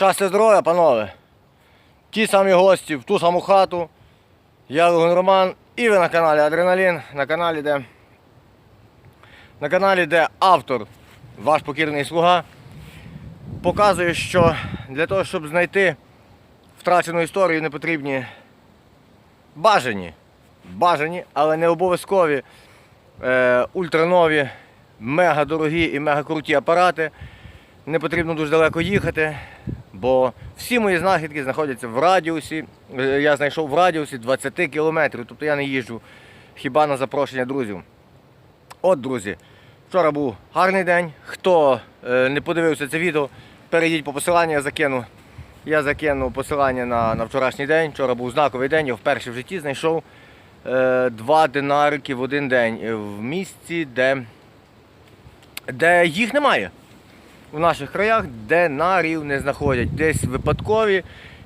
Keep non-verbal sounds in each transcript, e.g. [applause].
Щастя здоров'я, панове! Ті самі гості в ту саму хату. Я Лугун Роман і ви на каналі Адреналін, на каналі, де, на каналі, де автор, ваш покірний слуга, показує, що для того, щоб знайти втрачену історію, не потрібні бажані, бажані, але не обов'язкові е, ультранові, мега дорогі і мега круті апарати. Не потрібно дуже далеко їхати, бо всі мої знахідки знаходяться в радіусі. е, Я знайшов в радіусі 20 кілометрів, тобто я не їжджу хіба на запрошення друзів. От, друзі, вчора був гарний день. Хто е, не подивився це відео, перейдіть по посиланню, я закину. Я закину посилання на, на вчорашній день. Вчора був знаковий день, я вперше в житті знайшов е, два динарики в один день в місці, де, де їх немає в наших краях динарів не знаходять. Десь випадкові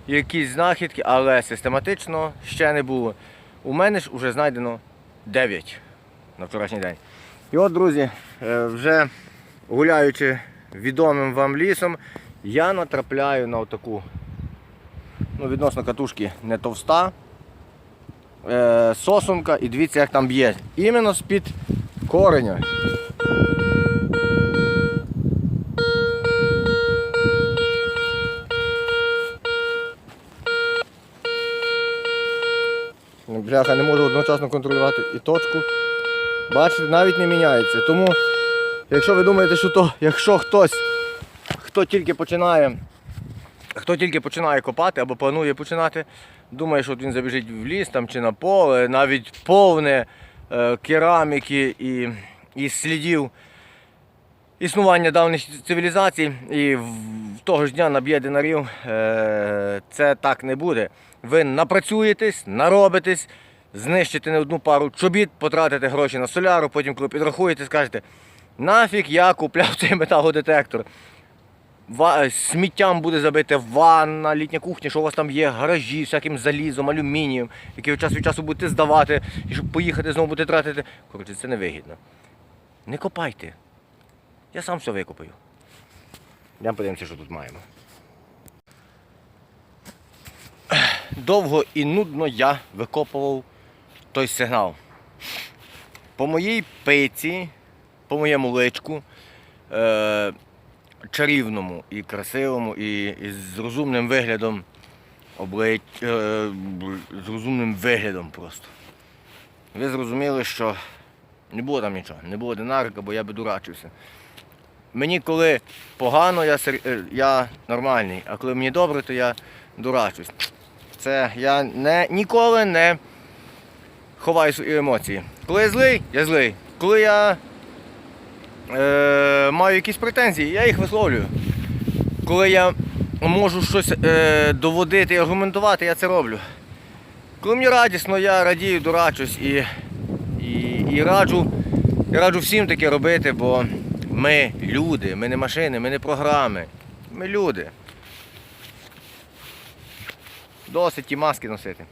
якісь знахідки, але систематично ще не було. У мене ж вже знайдено 9 на вчорашній день. І от, друзі, е, вже гуляючи відомим вам лісом, я натрапляю на таку ну, відносно катушки не товста. е, Сосунка і дивіться, як там б'є. Іменно з-під кореня. Бляха, не можу одночасно контролювати і точку. Бачите, навіть не міняється. Тому, якщо ви думаєте, що то, якщо хтось, хто тільки починає, хто тільки починає копати або планує починати, думає, що він забіжить в ліс там, чи на поле, навіть повне е, кераміки і, і слідів існування давніх цивілізацій і в того ж дня наб'є динарів, е, це так не буде. Ви напрацюєтесь, наробитесь, знищите не одну пару чобіт, потратите гроші на соляру, потім, коли підрахуєте, скажете, нафіг я купляв [laughs] цей металодетектор. Ва- Сміттям буде забите ванна, літня кухня, що у вас там є, гаражі, всяким залізом, алюмінієм, які ви час від часу будете здавати, і щоб поїхати, знову будете тратити. Коротше, це невигідно. Не копайте. Я сам все викопаю. Йдемо подивимося, що тут маємо. Довго і нудно я викопував той сигнал. По моїй пиці, по моєму личку, е- чарівному і красивому, і, і з розумним виглядом облич... е- з розумним виглядом просто. Ви зрозуміли, що не було там нічого, не було динарика, бо я би дурачився. Мені коли погано, я, сер- е, я нормальний, а коли мені добре, то я дурачусь. Це я не, ніколи не ховаю свої емоції. Коли я злий, я злий. Коли я е, маю якісь претензії, я їх висловлюю. Коли я можу щось е, доводити і аргументувати, я це роблю. Коли мені радісно, я радію, дурачусь і, і, і раджу, і раджу всім таке робити, бо ми люди, ми не машини, ми не програми. Ми люди. Досить ті маски носити.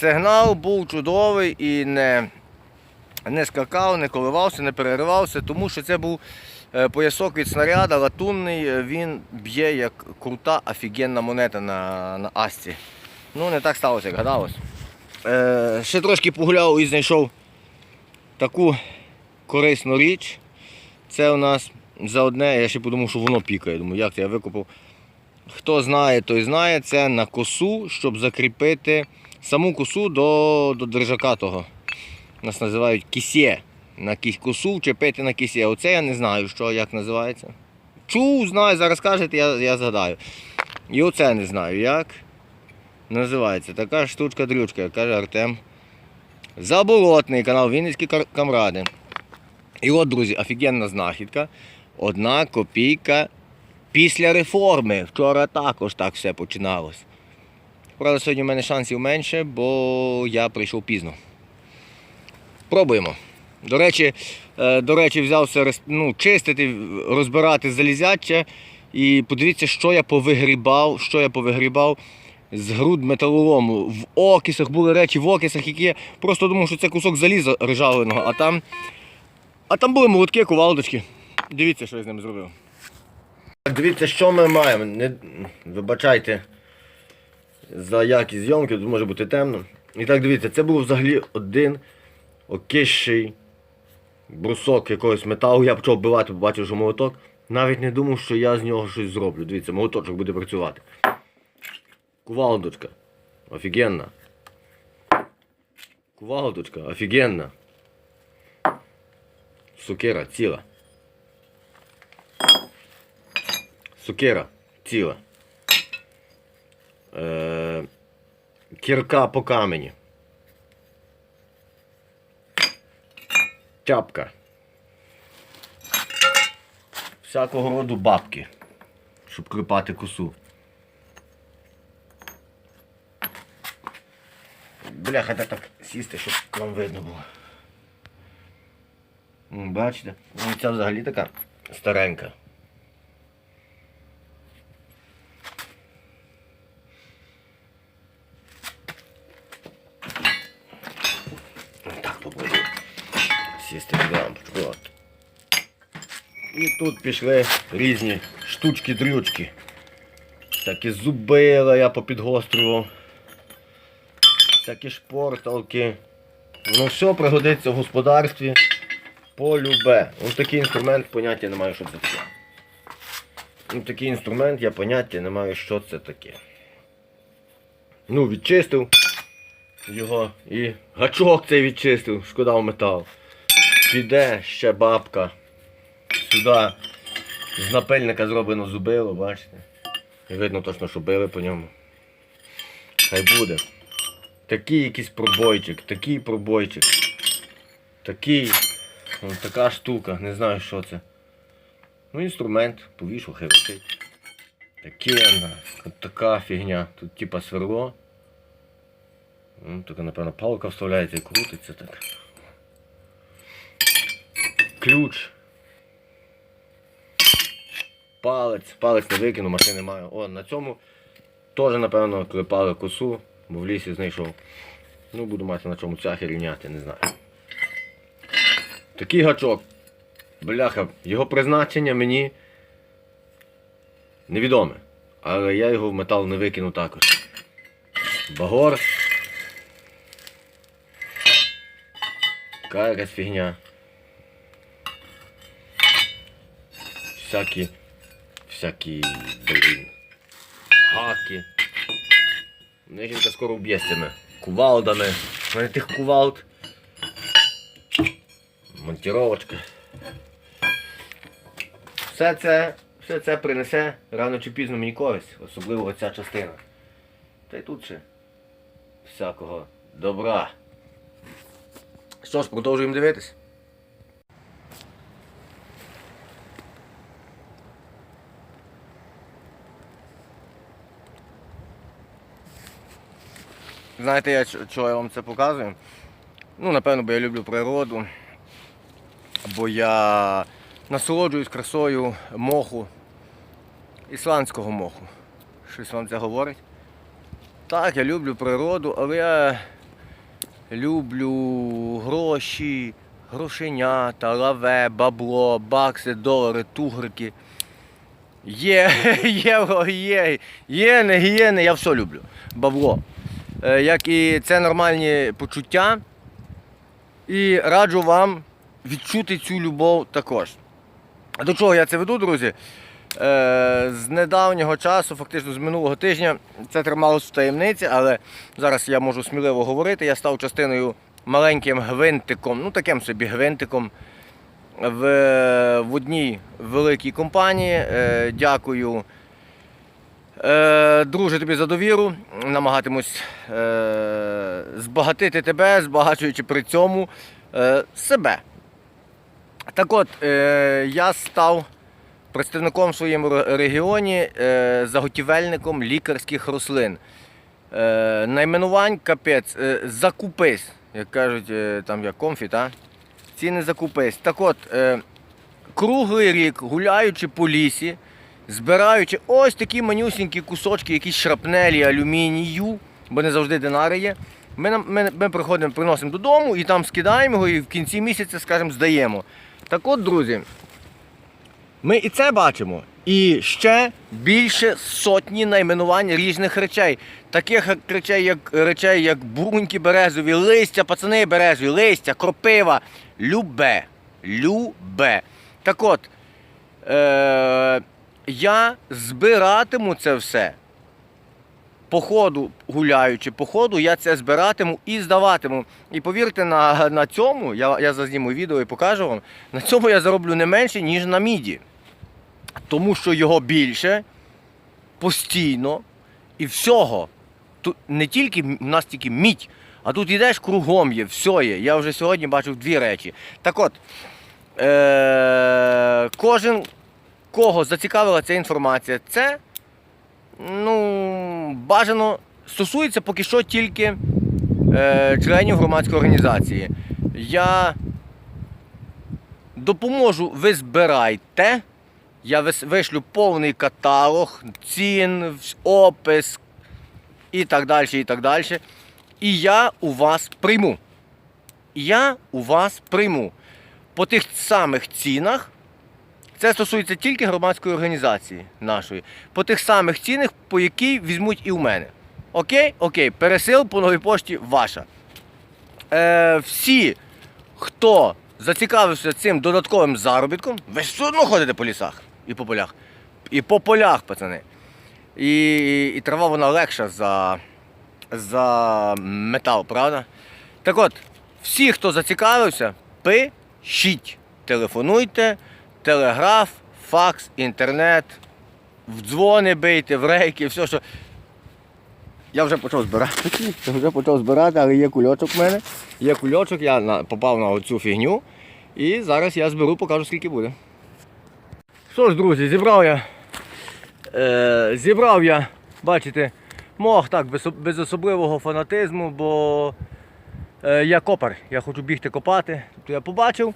Сигнал був чудовий і не, не скакав, не коливався, не переривався, тому що це був е, поясок від снаряда, латунний, е, він б'є як крута, офігенна монета на, на Асті. Ну, не так сталося, як гадалось. Е, ще трошки погуляв і знайшов таку корисну річ. Це у нас за одне, я ще подумав, що воно пікає. Думаю, як це я викопав. Хто знає, той знає, це на косу, щоб закріпити саму косу до, до держака того. Нас називають кісє. На косу вчепити на кісє. Оце я не знаю, що як називається. Чув, знаю, зараз кажете, я, я згадаю. І оце не знаю, як називається. Така штучка-дрючка, як каже Артем. Заболотний канал Вінницькі камради. І от, друзі, офігенна знахідка. Одна копійка після реформи. Вчора також так все починалось. Правда, сьогодні в мене шансів менше, бо я прийшов пізно. Пробуємо. До речі, е, до речі, взявся ну, чистити, розбирати залізяча. І подивіться, що я повигрібав, що я повигрібав з груд металолому. В окисах були речі в окисах, які я просто думав, що це кусок заліза ржавленого, а там, а там були молотки, кувалдочки. Дивіться, що я з ними зробив. Дивіться, що ми маємо. Не... Вибачайте за якість зйомки, тут може бути темно. І так, дивіться, це був взагалі один окищий брусок якогось металу. Я почав вбивати, побачив, що молоток. Навіть не думав, що я з нього щось зроблю. Дивіться, молоточок буде працювати. Кувалдочка. Офігенна. Кувалдочка, офігенна. Сукера ціла. Сукера ціла. Е, кірка по камені. Чапка. Всякого роду бабки, щоб клепати косу. Бляха, де так сісти, щоб вам видно було. Бачите? Ну, ця взагалі така старенька. Так, попробую сісти почекати. І тут пішли різні штучки-дрючки. Всякі зубила я попідгострював. Всякі шпорталки. Ну все пригодиться в господарстві полюбе. Ось такий інструмент, поняття не маю, що це таке. Ось такий інструмент, я поняття не маю, що це таке. Ну, відчистив його і гачок цей відчистив, шкода в метал. Піде ще бабка. Сюди з напильника зроблено зубило, бачите? І видно точно, що били по ньому. Хай буде. Такий якийсь пробойчик, такий пробойчик. Такий. Ось така штука, не знаю що це. Ну, інструмент, повішу, хай висить. От така фігня. Тут типа сверло. Ну, така, напевно, палка вставляється і крутиться так. Ключ. Палець, палець не викину, машини маю. О, на цьому теж, напевно, клепали косу, бо в лісі знайшов. Ну, буду мати на чому цяхи рівняти, не знаю. Такий гачок. Бляха, його призначення мені невідоме. Але я його в метал не викину також. Багор. Така якась фігня. Всякі. Всякі. Блін. Гаки. Мене жінка скоро вб'є з цими кувалдами. У мене тих кувалд. Монтіровочка. Все це, все це принесе рано чи пізно мені користь, особливо оця частина. Та й тут ще всякого добра. Що ж, продовжуємо дивитись. Знаєте, я чого я вам це показую? Ну, напевно, бо я люблю природу, бо я насолоджуюсь красою моху, ісландського моху. Щось вам це говорить? Так, я люблю природу, але я люблю гроші, грошенята, лаве, бабло, бакси, долари, тугрики. Є, [laughs] євро, є, єни, гієни, я все люблю. Бабло. Е, Як і це нормальні почуття. І раджу вам відчути цю любов також. До чого я це веду, друзі? Е, з недавнього часу, фактично з минулого тижня, це трималося в таємниці, але зараз я можу сміливо говорити. Я став частиною маленьким гвинтиком, ну таким собі гвинтиком в, в одній великій компанії. Е, дякую. Е, друже, тобі за довіру. Намагатимусь е, збагатити тебе, збагачуючи при цьому е, себе. Так от, я став представником в своєму регіоні заготівельником лікарських рослин. Найменувань капець, закупись, як кажуть, там як комфі, та? ціни закупись. Так от, круглий рік, гуляючи по лісі, збираючи ось такі манюсінькі кусочки, якісь шрапнелі алюмінію, бо не завжди динари є. Ми, ми, ми приходимо, приносимо додому і там скидаємо його і в кінці місяця, скажімо, здаємо. Так от, друзі, ми і це бачимо, І ще більше сотні найменувань різних речей. Таких речей, як речей, як бруньки березові, листя, пацани березові, листя, кропива. Любе. Любе. Так от, е- я збиратиму це все. По ходу гуляючи, по ходу я це збиратиму і здаватиму. І повірте, на, на цьому, я, я зазніму відео і покажу вам, на цьому я зароблю не менше, ніж на міді. Тому що його більше, постійно і всього. Тут не тільки у нас тільки мідь, а тут йдеш кругом є, все є. Я вже сьогодні бачив дві речі. Так от, е- кожен, кого зацікавила ця інформація, це ну, бажано стосується поки що тільки е, членів громадської організації. Я допоможу, ви збирайте. Я вишлю повний каталог, цін, опис і так далі, і так далі. І я у вас прийму. Я у вас прийму. По тих самих цінах. Це стосується тільки громадської організації нашої. По тих самих цінах, по якій візьмуть і у мене. Окей? Окей, пересил по новій пошті ваша. Е, всі, хто зацікавився цим додатковим заробітком, ви все одно ходите по лісах і по полях. І по полях, пацани. І, і трава вона легша за, за метал, правда? Так от, всі, хто зацікавився, пишіть, телефонуйте, телеграф, факс, інтернет, в дзвони бийте, в рейки, все, що. Я вже почав збирати. Я [laughs] вже почав збирати, але є кульочок в мене. Є кульочок, я попав на оцю фігню. І зараз я зберу, покажу, скільки буде. Що ж, друзі, зібрав я. Е, зібрав я, бачите, мох так, без, без особливого фанатизму, бо е, я копар, я хочу бігти копати. Тобто я побачив,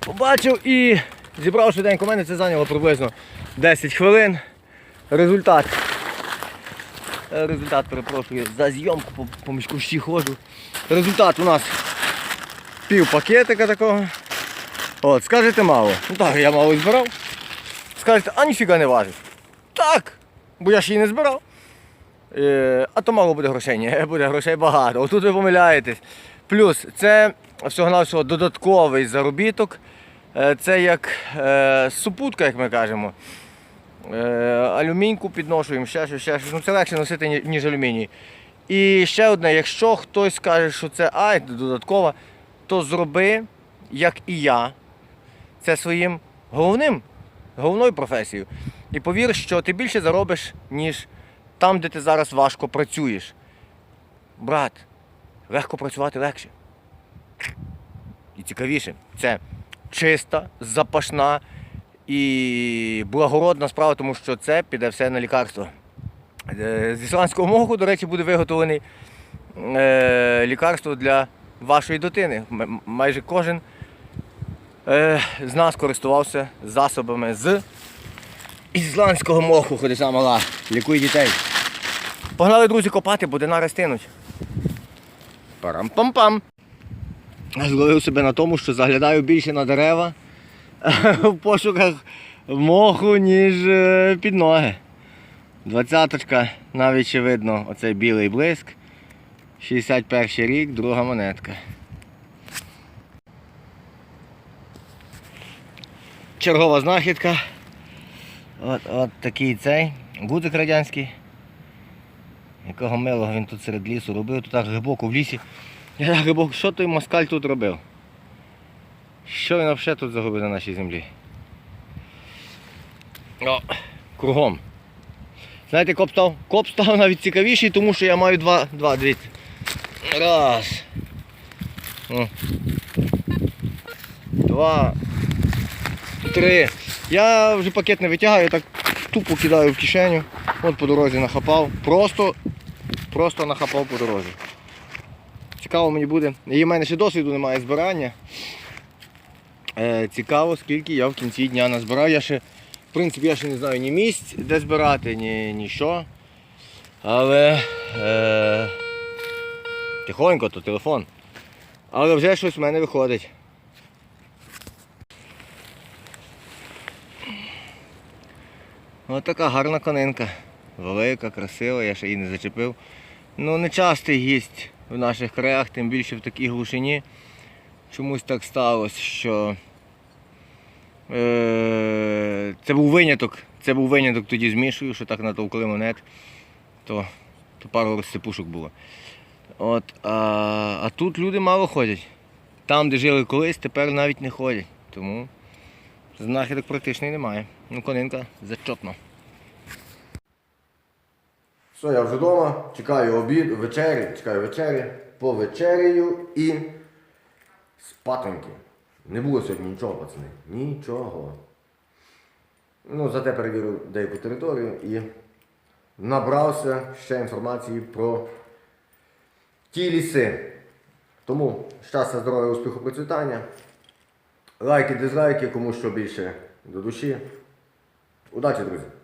побачив і зібрав швиденько. У мене це зайняло приблизно 10 хвилин. Результат. Е, Результат, перепрошую, за зйомку по, по мішкущі ходжу. Результат у нас пів пакетика такого. От, скажете мало. Ну так, я мало збирав. Скажете, а ніфіга не важить. Так, бо я ж її не збирав. Е, а то мало буде грошей. Ні, [laughs] буде грошей багато. Отут ви помиляєтесь. Плюс це всього-навсього додатковий заробіток. Е, Це як е, супутка, як ми кажемо. Е, алюміньку підношуємо, ще щось, ще щось. Ну, це легше носити, ніж алюміній. І ще одне, якщо хтось скаже, що це ай, додаткова, то зроби, як і я, це своїм головним, головною професією. І повір, що ти більше заробиш, ніж там, де ти зараз важко працюєш. Брат, легко працювати легше. І цікавіше. Це чиста, запашна і благородна справа, тому що це піде все на лікарство. Е, З ісландського моху, до речі, буде виготовлений е, лікарство для вашої дитини. Майже кожен е, з нас користувався засобами з ісландського моху, ходяча мала, лікує дітей. Погнали, друзі, копати, бо дина ростинуть. Парам-пам-пам. Зловив себе на тому, що заглядаю більше на дерева [laughs] в пошуках моху, ніж е, під ноги. Двадцяточка, навіть ще видно оцей білий блиск. 61 рік, друга монетка. Чергова знахідка. От, от такий цей гудзик радянський. Якого милого він тут серед лісу робив, тут так глибоко в лісі. Я так глибоко, що той москаль тут робив? Що він взагалі тут загубив на нашій землі? О, кругом. Знаєте, коп став? Коп став навіть цікавіший, тому що я маю два, два дивіться. Раз. О. Два. Три. Я вже пакет не витягаю, так тупо кидаю в кишеню. От по дорозі нахапав. Просто, просто нахапав по дорозі. Цікаво мені буде. І в мене ще досвіду немає збирання. Е, цікаво, скільки я в кінці дня назбирав. Я ще, в принципі, я ще не знаю ні місць, де збирати, ні, що. Але е, тихонько, то телефон. Але вже щось в мене виходить. Ось така гарна конинка. Велика, красива, я ще її не зачепив. Ну, не частий гість в наших краях, тим більше в такій глушині. Чомусь так сталося, що е, це був виняток. Це був виняток тоді з Мішою, що так натовкли монет, то, то пару розсипушок було. От, а, а тут люди мало ходять. Там, де жили колись, тепер навіть не ходять. Тому знахідок практично немає. Ну, конинка зачетно. Все, я вже вдома, чекаю обід, вечері, чекаю вечері, повечеряю і спатоньки. Не було сьогодні нічого, пацани. Нічого. Ну, зате перевірив деяку територію і набрався ще інформації про ті ліси. Тому щастя, здоров'я, успіху, процвітання. Лайки, дизлайки, кому що більше до душі. Удачі, друзі!